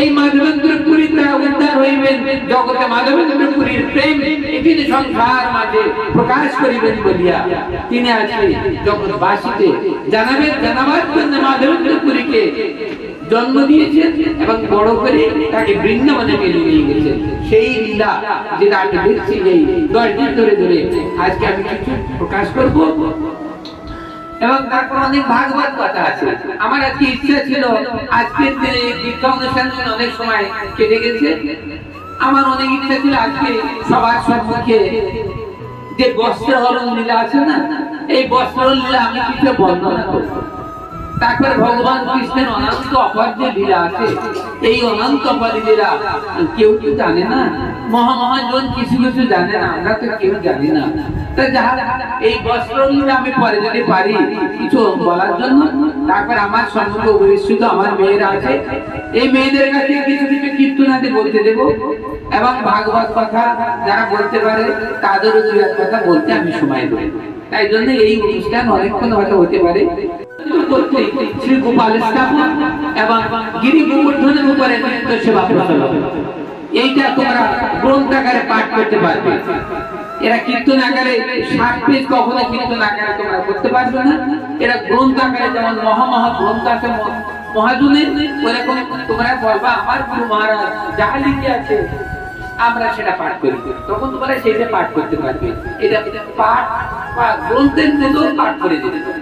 এই মাধবেন্দ্র পুরীতে উদ্ধার হইবেন, জগতে মাধবেন্দ্র পুরীর প্রেম এখানে সংসার মাঝে প্রকাশ করিবেন বলিয়া। তিনি আজকে জগৎবাসীতে জানাবেন, জানাবার জন্য মাধবেন্দ্র পুরীকে জন্ম দিয়েছেন এবং বড় করে তাকে বৃন্দাবনে মেনে নিয়ে গেছেন। সেই লীলা যেটা আমি দেখছি এই দশ দিন ধরে ধরে, আজকে আমি কিছু প্রকাশ করব। এবং তারপর অনেক ভাগবত কথা আছে। আমার আজকে ইচ্ছা ছিল, আজকের দিনে দীক্ষা অনুষ্ঠান অনেক সময় কেটে গেছে। আমার অনেক ইচ্ছা ছিল আজকে সবার সম্মুখে যে বস্ত্র হরণ লীলা আছে না, এই বস্ত্র লীলা আমি কিছু বর্ণনা করব? তারপর ভগবান কৃষ্ণের অনন্ত অপর যে লীলা আছে। এই অনন্ত অপর লীলা কেউ কেউ জানে না? মহা মহাজন কিছু কিছু জানে না, আমরা তো কেউ জানি না। তা যাহা এই বস্ত্র আমি পরে যদি পারি, কিছু বলার জন্য, তারপর আমার আমার মেয়েরা আছে। এই মেয়েদের কাছে কিছু কিছু কীর্তনাদি বলতে দেব। এবং ভাগবত কথা যারা বলতে পারে, তাদেরও দু এক কথা বলতে আমি সময় দেব। তাই জন্য এই অনুষ্ঠান অনেকক্ষণ হয়তো হতে পারে। শ্রী গোপাল স্থাপন এবং গিরি গোবর্ধনের উপরে সেবা এইটা তোমরা গ্রন্থাগারে পাঠ করতে পারবে। এরা কীর্তন আকারে ষাট পেজ, কখনো কীর্তন আকারে তোমরা করতে পারবে না। এরা গ্রন্থ আকারে যেমন মহা মহা গ্রন্থ আছে মহাজনের, ওরকম তোমরা বলবা, আমার গুরু মহারাজ, যা লিখে আছে আমরা সেটা পাঠ করি। তখন তোমরা সেইটা পাঠ করতে পারবে। এটা পাঠ? বা গ্রন্থের মতো পাঠ করে দিতে।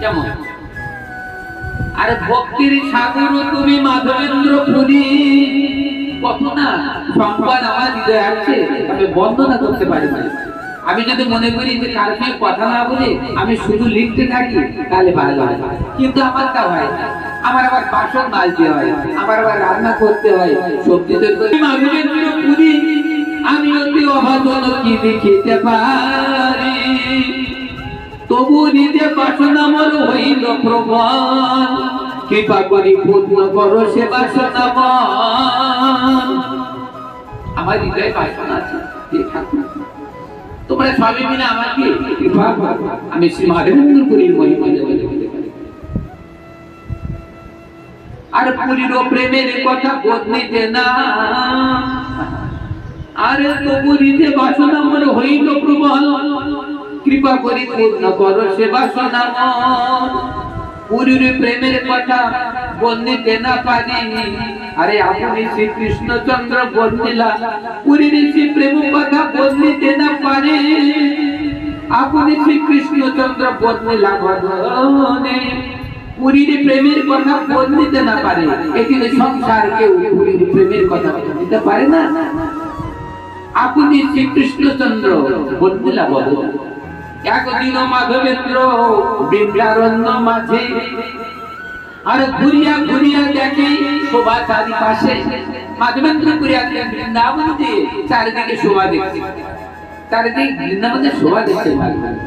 কেমন? আরে ভক্তির সাগর তুমি মাধবেন্দ্র পুরী কত না সম্পদ আমার হৃদয়ে আছে আমি বন্দনা করতে পারি না। আমি যদি মনে করি যে কার কথা না বলে আমি শুধু লিখতে থাকি, তাহলে ভালো হয়। কিন্তু আমার তা হয় না। আমার আবার বাসন মালতে হয়, আমার আবার রান্না করতে হয়। সবজি তৈরি আমি অতি অভাবন কি দেখিতে পারি? তবু নিজে বাসনা মর হইল প্রমাণ। কৃপা করি পূর্ণ করো সে বাসনা আমার। হৃদয়ে বাসনা আছে তোমরা সবাই মিলে আমাকে করো। আমি শ্রী মাধবেন্দ্র পুরীর মহিমা দেবো। আর পুরীর প্রেমের কথা বদলিতে না। আরে তবু নিজে বাসনা মন হইল প্রবল। কৃপা করি পূর্ণ করো সে বাসনা। পুরীর প্রেমের কথা বন্দিতে না পারি। আরে আপনি শ্রী কৃষ্ণচন্দ্র বন্দিলা পুরীর শ্রী প্রেম কথা বন্দিতে না পারে। আপনি শ্রী বন্দিলা পুরীর প্রেমের কথা বন্দিতে না পারে। এখানে সংসার কেউ পুরীর প্রেমের কথা বলতে পারে না। আপনি শ্রীকৃষ্ণচন্দ্র বন্দিলা বলো একদিন মাধবেন্দ্র বৃন্দারণ্য মাঝে। আর ঘুরিয়া ঘুরিয়া দেখে শোভা চারিপাশে। মাধবেন্দ্র ঘুরিয়া বৃন্দাবন দিয়ে চারিদিকে শোভা দেখছে। চারিদিকে বৃন্দাবনের শোভা দেখছে মাধবেন্দ্র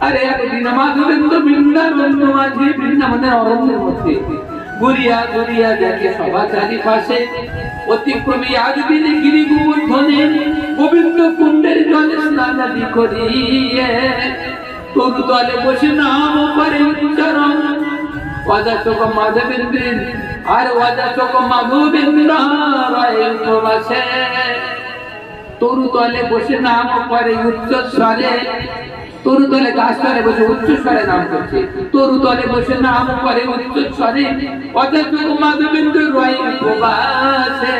আরে একদিন মাধবেন্দ্র বৃন্দাবন্য মাঝে বৃন্দাবনের অরণ্যের মধ্যে। ঘুরিয়া ঘুরিয়া চারিপাশে। অতিক্রমী গিরি গোবর্ধনে গোবিন্দ কুণ্ডের জলে স্নানাদি করিয়ে তলে বসে নাম উচ্চারণ মাধবেন্দ্রের আর অজাচক মাধবেন্দ্র রায় তরু তলে বসে নাম করে উচ্চ স্বরে। তরু তলে গাছ তলে বসে উচ্চ স্বরে নাম করছে। তরু তলে বসে নাম করে উচ্চ স্বরে। অথচ মাধবেন্দ্র রয় প্রবাসে।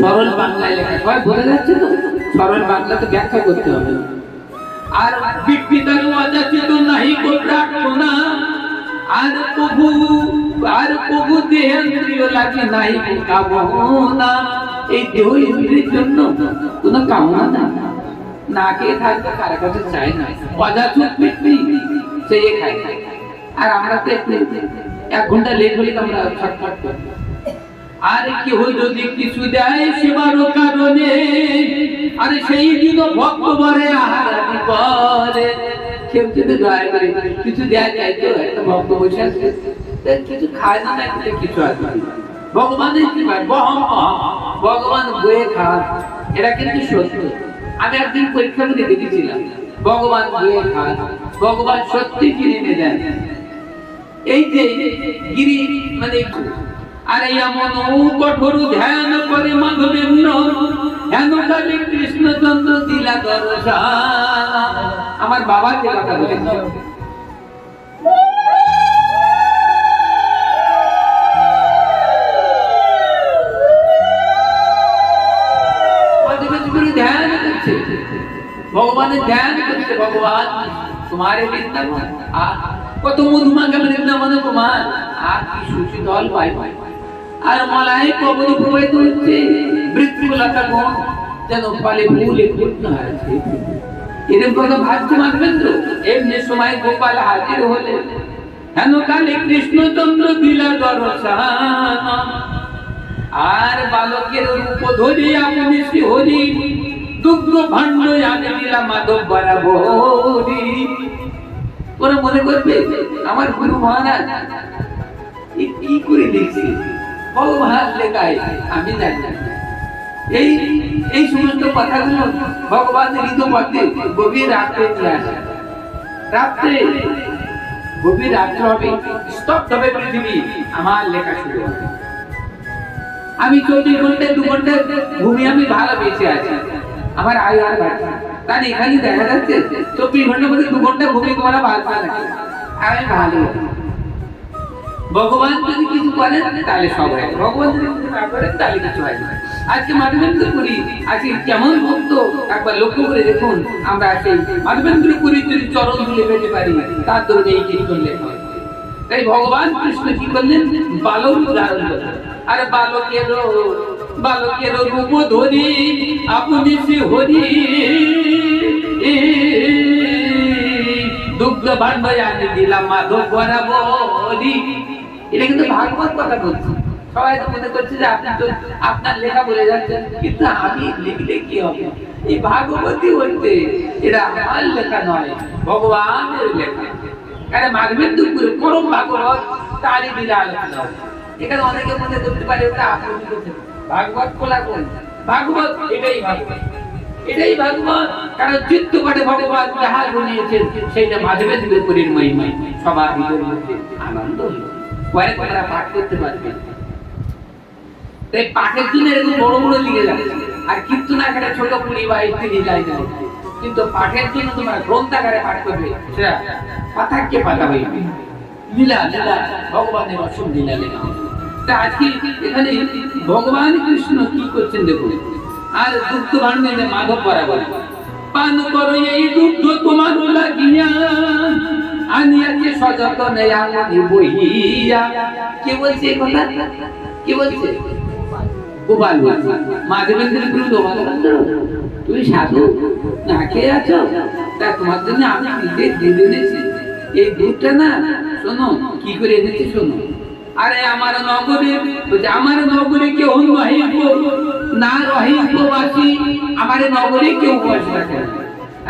সরল বাংলায় লেখা। সবাই বোঝা যাচ্ছে তো? সরল বাংলাতে ব্যাখ্যা করতে হবে। আর বিকৃতার অযাচিত নাহি কো প্রার্থনা। আর প্রভু আর প্রভু দেহেন্দ্রিয় লাগে নাই কামনা। এই দেহ জন্য কামনা নাই না খেয়ে কারও কাছে না। সে আর আমরা তো এক ঘণ্টা লেট হলে আমরা ছটফট করি। যদি কিছু দেয় সেবার কারণে, আর সেই দিন ভক্ত বরে আহার আদি করে। কেউ যদি দয়া করে কিছু দেয়া যায় তো একটা ভক্ত বসে আছে। কিছু খায় না না কিছু আছে ভগবানের কি বহম। ভগবান বয়ে খান, এটা কিন্তু সত্য। আমি একদিন পরীক্ষা করে দেখেছিলাম, ভগবান বয়ে খান, ভগবান সত্যি কিনে এনে দেন। এই যে গিরি মানে আর এমন কঠোর ধ্যান করে মাধবেন্দ্র ধ্যান কালে কৃষ্ণচন্দ্র দিলা দর্শন আমার বাবাকে কথা বলেছে? করছে ভগবান তোমার এই বৃন্দাবন আহ, কত মধুমাখা বৃন্দাবন তোমার আর কি সুশীতল পাই? আর মলাই কবর প্রবাহিত হচ্ছে বৃত্তিগুলাটা কোন যেন ফলে ভুলে পূর্ণ হয়েছে। এরকম কথা ভাবছে মাধবেন্দ্র এমনি সময় গোপাল হাজির হলে হেন কালে কৃষ্ণচন্দ্র দিলা দর্শন আর বালকের রূপ ধরি আপনি শ্রী হরি দুগ্ধ ভাণ্ড আমি দিলাম মাধব বরাবরি তোরা মনে করবে, আমার গুরু মহারাজ কি করে লিখছে ভগবান লেখায়, আমি জানি এই এই সমস্ত কথাগুলো ভগবান ঋতুপথে গভীর রাত্রে নিয়ে আসে। রাত্রে, গভীর রাত্রে হবে, স্তব্ধ হবে পৃথিবী, আমার লেখা শুরু হবে। আমি চব্বিশ ঘন্টায় দু ঘণ্টা ঘুমি আমি ভালো বেঁচে আছি। আমার আয় আর বাড়ছে তার এখানে দেখা যাচ্ছে চব্বিশ ঘণ্টার মধ্যে দু ঘণ্টা ঘুমি তোমরা থাকে আমি ভালো। ভগবান যদি কিছু করেন তাহলে সব হয়। ভগবান যদি কিছু না করেন তাহলে কিছু হয় না। আজকে মাধবেন্দ্র পুরী, আজকে কেমন ভক্ত? একবার লক্ষ্য করে দেখুন, আমরা সেই মাধবেন্দ্র পুরী যদি চরণ তুলে পেতে পারি, তার দরুন এই কীর্তন লেখা তাই ভগবান কৃষ্ণ কি করলেন? বালক আর বালকের বালকের রূপ ধরি আপনি সে হরি। দুগ্ধ ভাণ্ড আমি দিলাম মাধব বরাবরি এটা কিন্তু ভাগবত কথা বলছি। সবাই তো মনে করছে যে আপনি আপনার লেখা বলে যাচ্ছেন, কিন্তু আমি লিখলে কি হবে? এই ভাগবতী বলতে, এটা আমার লেখা নয়, ভগবানের লেখা। মাধবের দুপুরে ভাগবত, তারই আলোচনা এখানে অনেকে মনে করতে পারে ওটা আপনি ভাগবত ভাগবত এটাই ভাগবত। এটাই ভাগবত। কারণ চিত্ত ভগবান যাহা সেইটা মহিমায় সবার আনন্দ করতে পারবে। তাই জন্য এরকম বড় বড় লিখে যাচ্ছে আর কীর্তন আকারে ছোট বা লাইন আছে। কিন্তু পাঠের জন্য তোমার গ্রন্থাগারে পাঠ করবে। সেটা পাতাকে পাতা হইবে লীলা লীলা, ভগবানের অসম লীলা লীলা তা আজকে এখানে ভগবান কৃষ্ণ কি করছেন দেখুন? আর দুগ্ধ ভাণ্ডে মাধব বরাবর। পান করো এই দুগ্ধ তোমার লাগিয়া সযতনে বহিয়া। কে বলছে কথা? কে বলছে? গোপাল মাধবেন্দ্র গুরু গোপালেন্দ্র তুমি সাধু না খেয়ে আছো? তা তোমার জন্য আমি নিজে দুধ এনেছি। এই দুধটা না শোনো কি করে এনেছি শোনো। আরে আমার নগরে বলছে, আমার নগরে কেউ না রহিববাসী আমার নগরে কেউ বসে থাকে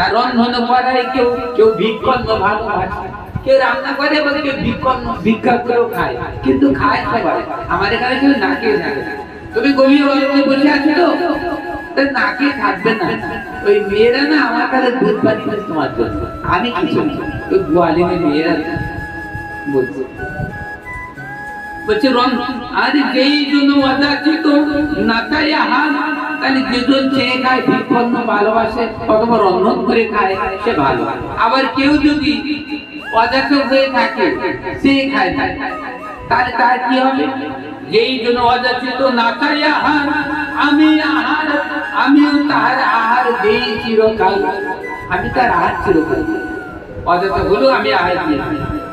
আর রন্ধন করায় কেউ কেউ ভিক্ষন্ন ভালোবাসে। কেউ রান্না করে বা কেউ করেও খায় কিন্তু খায় সবাই। আমার এখানে কেউ না খেয়ে থাকে। তুমি গভীর বসে আছো তো? তা না খেয়ে থাকবে না। ওই মেয়েরা না আমার কাছে দুধ পাঠিয়ে তোমার জন্য। আমি কিছু। ওই গোয়ালিনের মেয়েরা বলছে বলছে রং আর যেই জন্য আহার তাহলে চেয়ে খায় ভিক্ষন্ন ভালোবাসে অথবা রন্ধন করে খায় সে ভালো আবার কেউ যদি হয়ে থাকে সে খায় তাহলে তার কি হবে যেই জন্য অযাচিত নাকাই আহার আমি আহার আমিও তার আহার দেই চিরকাল আমি তার আহার চিরকাল অযথা হলো আমি আহার দিয়েছি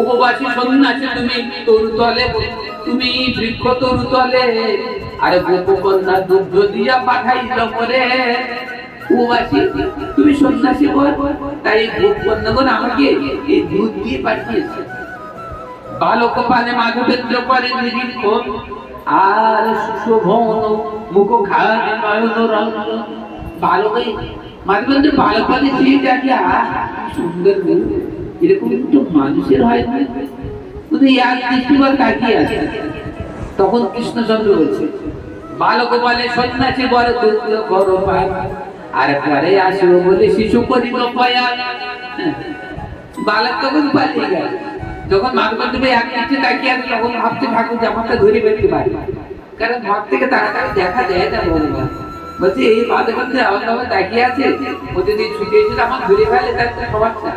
উপবাসী সন্ন্যাসী তুমি তরুতলে, তুমি বৃক্ষ তরুতলে, আরে গোপকন্যা দুগ্ধ দিয়া পাঠাইল পরে উপবাসী, তুমি সন্ন্যাসী বল, তাই গোপকন্যাগণ আমাকে এই দুধ দিয়ে পাঠিয়েছে বালক পানে মাধবেন্দ্র করে নিরীক্ষণ আর সুশোভন মুখ খায় নয়ন রঙ্গ বালকে মাঝে মধ্যে বালকালে চেয়ে দেখে সুন্দর। এরকম একটু মানুষের হয় শুধু তাকিয়ে আছে তখন কৃষ্ণচন্দ্র বলছে বড় দুর্গ বড় পায়, আর আসব বলে শিশু পয়া। বালক তখন পালিয়ে গেল। যখন এক তাকিয়ে তখন ভাবছে, ঠাকুর, জামাটা ধরে বেরোতে পারে। কারণ ঘর থেকে তাড়াতাড়ি দেখা যায় না ভগবান বলছে, এই মাধবন্দে আমার বাবা তাকিয়ে আছে ও যদি ছুটে এসে আমার ধরে ফেলে, তার সমস্যা।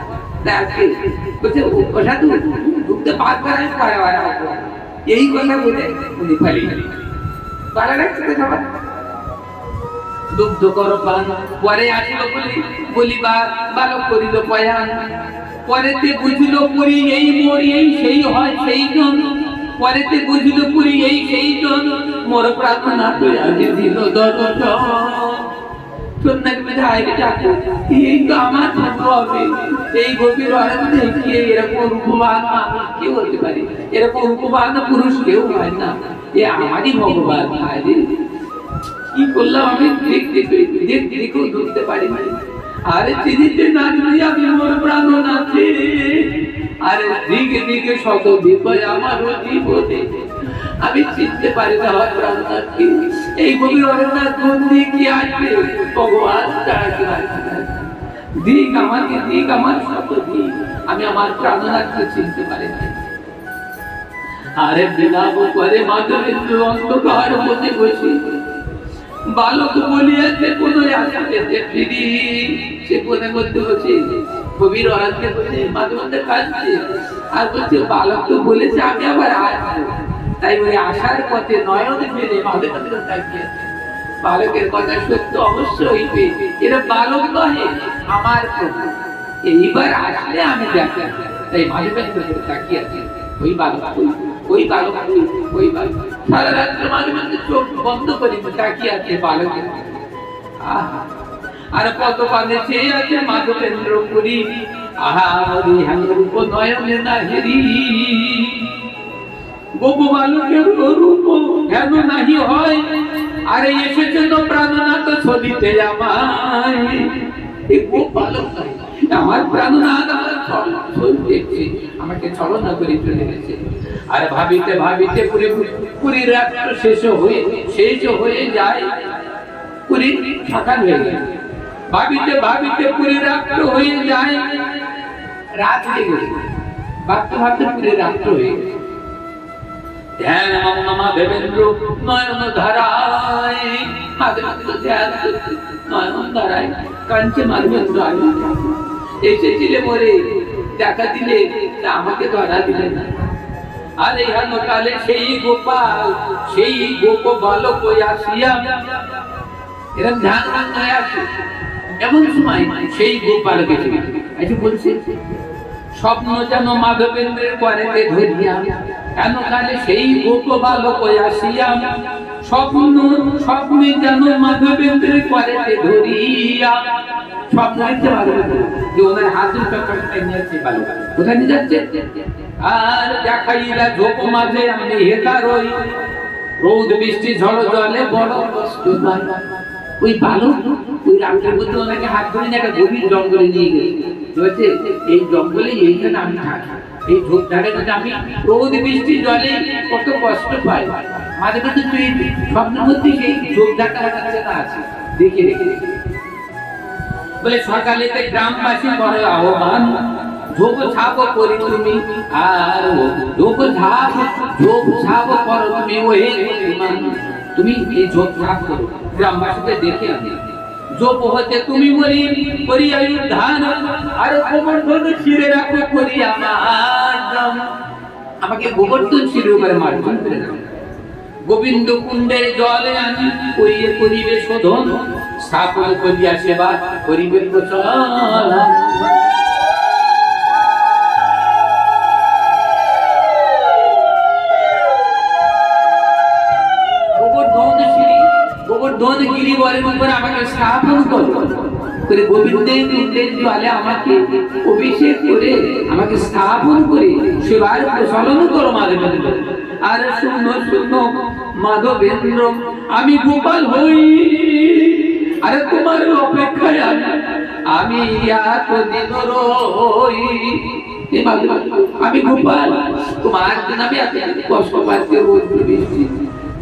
বালক করিল পরেতে বুঝিল পুরি এই মোর, এই সেই হয় সেই জন। পরেতে বুঝিল পুরি এই সেই জন। মোর প্রার্থনা তুই আগে দিল সন্ন্যাসী বলছে, "আরে ঠাকুর, এই তো আমার ভাগ্য হবে এই গভীর অরণ্যে কে এরকম রূপবান মানুষ হতে পারে এরকম রূপবান পুরুষ কেউ হয় না এ আমারই ভগবান আরে কি। করলাম আমি চিনিতে পারি না আমার এই গভীর অরণ্যার কোন দিক আসবে? ভগবান দিক আমাকে, দিক আমার শত দিক আমি আমার প্রাণনাথকে চিনতে পারি আরে বিলাপ করে মাধবেন্দ্র অন্ধকার মধ্যে বসে। বালক বলিয়াছে কোন আসিতেছে সে কোনে মধ্যে বসে। কবির অরাধকে বসে মাঝে কাঁদছে আর বলছে, বালক তো বলেছে, আমি আবার আসব। তাই ওই আসার পথে নয়ন ফেলে বালকের কথা সত্য অবশ্য হইবে এরা বালক নহে, আমার প্রভু। এইবার আসলে আমি দেখা তাই মাঝে মাঝে তাকিয়ে আছে। ওই বালক ওই বালক ওই বালক সারা রাত্রে মাঝে মাঝে চোখ বন্ধ করে তাকিয়ে আছে বালকের আর কত পানে চেয়ে আছে মাধবেন্দ্র পুরী। আহা, হরি রূপ নয়নে না হেরি। হয় আরে ভাবিতে ভাবিতে পুরি পুরী রাত্র শেষ হয়ে শেষ হয়ে যায় পুরী সকাল হয়ে গেল ভাবিতে ভাবিতে পুরী রাত্র হয়ে যায় রাত হয়ে গেছে ভাবতে ভাবতে রাত্র হয়ে গেছে এমন সময় সেই গোপাল গেছে। আচ্ছা বলছে স্বপ্ন যেন মাধবেন্দ্রের করেতে ধরিয়া কেন কালে সেই গোপ বালক আসিয়া? স্বপ্ন, স্বপ্নে যেন ধরিয়া। মাধবেন্দ্র যে ওনার হাতের চক্করটা নিয়েছে বালক। কোথায় নিয়ে যাচ্ছে? আর দেখাইলা ঝোপ মাঝে আমি হেতা রই রোদ, বৃষ্টি, ঝড়, জলে বড় ওনাকে হাত ধরে জঙ্গলে নিয়ে গেছে। এই জঙ্গলে এইখানে আমি থাকি। এই ঝোপ ধারে মধ্যে আমি রোদ বৃষ্টি জলে কত কষ্ট পাই, মাঝে মাঝে তুই স্বপ্নের মধ্যে সেই ঝোপ ধারটা হঠাৎ চেনা আছে। দেখে রেখে বলে সকালেতে গ্রামবাসী বড় আহ্বান ঝোপ ছাপ করি তুমি আর ঝোপ ঝাপ ঝোপ ছাপ করো তুমি ওহে তুমি এই ঝোপ করো। গ্রামবাসীকে দেখে আনি হতে তুমি মরি করিয়া ধান আর গোবর্ধন শিরে রাখো করি আমার নাম। আমাকে গোবর্ধন শিরে উপরে রাখো গোবিন্দ কুণ্ডের জলে আনি করিয়ে করিবে শোধন স্থাপন করিয়া সেবা করিবে প্রচলন উপর আমাকে স্থাপন করো জলে আমাকে অভিষেক করে আমাকে স্থাপন করে সেবার প্রচলন করো আর শূন্য শূন্য, মাধবেন্দ্র, আমি গোপাল হই। আরে তোমার অপেক্ষায় আমি আমি গোপাল, তোমার আমি এত কষ্ট পাচ্ছি বৃষ্টি।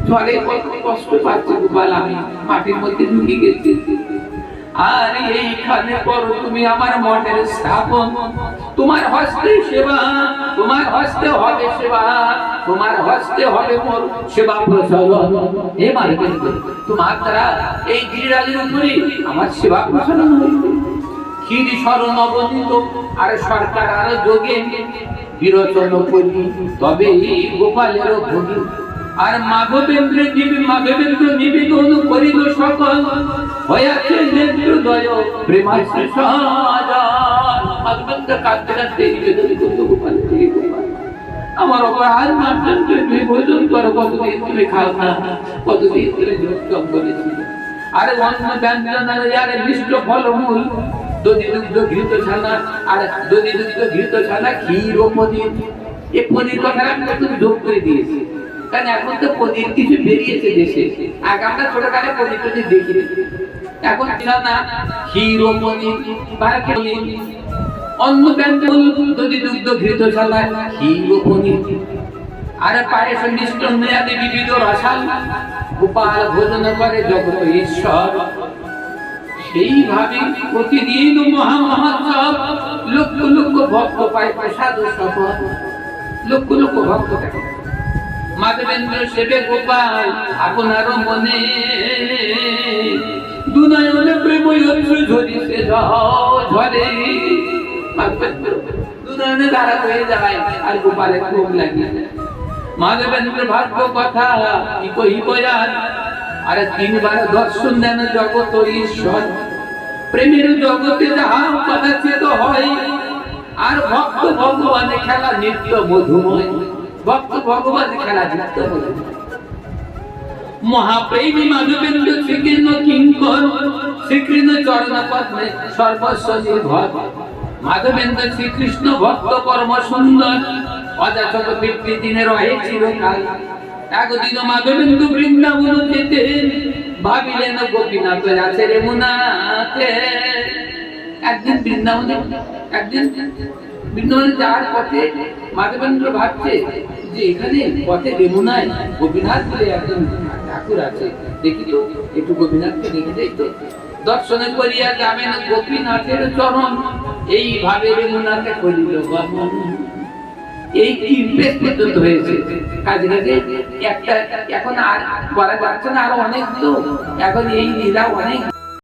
ঝড়ে কত কষ্ট পাচ্ছি গোপাল, আমি মাটির মধ্যে ঢুকে গেছি। আর এইখানে করো তুমি আমার মঠের স্থাপন। তোমার হস্তে সেবা, তোমার হস্তে হবে সেবা, তোমার হস্তে হবে মোর সেবা প্রচলন। হে মালিক তোমার দ্বারা এই গিরিরাজের উপরে আমার সেবা প্রচলন হইবে ক্ষীর স্মরণ অবনীত, আর সরকার আর যোগে বিরোচন করি। তবে এই গোপালের ভোগী আর মাধবেন্দ্র জীবী মাধবেন্দ্র নিবেদন করিল সকল। হয়াছে কতদিন তুমি খাও তুমি আরে আরে দধি দুগ্ধ ঘৃত ছানা, ক্ষীর ও এই পনির কথা তুমি যোগ করে দিয়েছি কারণ এখন তো পনির কিছু বেরিয়েছে দেশে। আগে আমরা ছোটকালে পনির টনির দেখি। এখন ক্ষীর ও পনির বা অন্য ব্যঞ্জন দধি দুগ্ধ ঘৃত ছানা ক্ষীর ও আরে পায়েস মিষ্টন্ন আদি বিবিধ রসাল গোপাল ভোজন করে জগত ঈশ্বর। সেইভাবে প্রতিদিন মহা মহোৎসব লক্ষ লক্ষ ভক্ত পায় প্রসাদ সফল লক্ষ লক্ষ ভক্ত থাকে। মাধবেন্দ্র সেবে গোপাল আপনার মনে দুনয়নে প্রেম অশ্রু ঝরিছে ঝরে। হয়ে যায়, আর মাধবেন্দ্র ভাগ্য কথা কি কহিব আর? আরে তিনবার দর্শন দেন জগত ঈশ্বর। প্রেমের জগতে যাহা হয়, আর ভক্ত ভগবানে খেলা নিত্য মধুময়। ভক্ত ভগবানে খেলা নিত্য মধুময় মহাপ্রেমী মাধবেন্দ্র শ্রীকৃষ্ণ কিঙ্কর, শ্রীকৃষ্ণ চরণ পদ্মে সর্বস্ব নির্ভর। মাধবেন্দ্র শ্রীকৃষ্ণ ভক্ত পরম সুন্দর অজাচক ব্যক্তি দিনে রহে চিরকাল। একদিন মাধবেন্দ্র বৃন্দাবন যেতে ভাবিলেন, গোপীনাথ আছে রে মুনাতে একদিন বৃন্দাবনে, একদিন বৃন্দাবনে যাওয়ার পথে মাধবেন্দ্র ভাবছে যে এখানে পথে যমুনায় গোপীনাথ বলে একজন ঠাকুর আছে। দেখি তো, একটু গোপীনাথকে দেখে যাই তো। দর্শনে করিয়া গোপীনাথের চরণ এইভাবে যমুনাতে করিল এই পেজ পর্যন্ত হয়েছে। কাজে কাজে একটা, এখন আর করা যাচ্ছে না, আরও অনেক এখন এই লীলা অনেক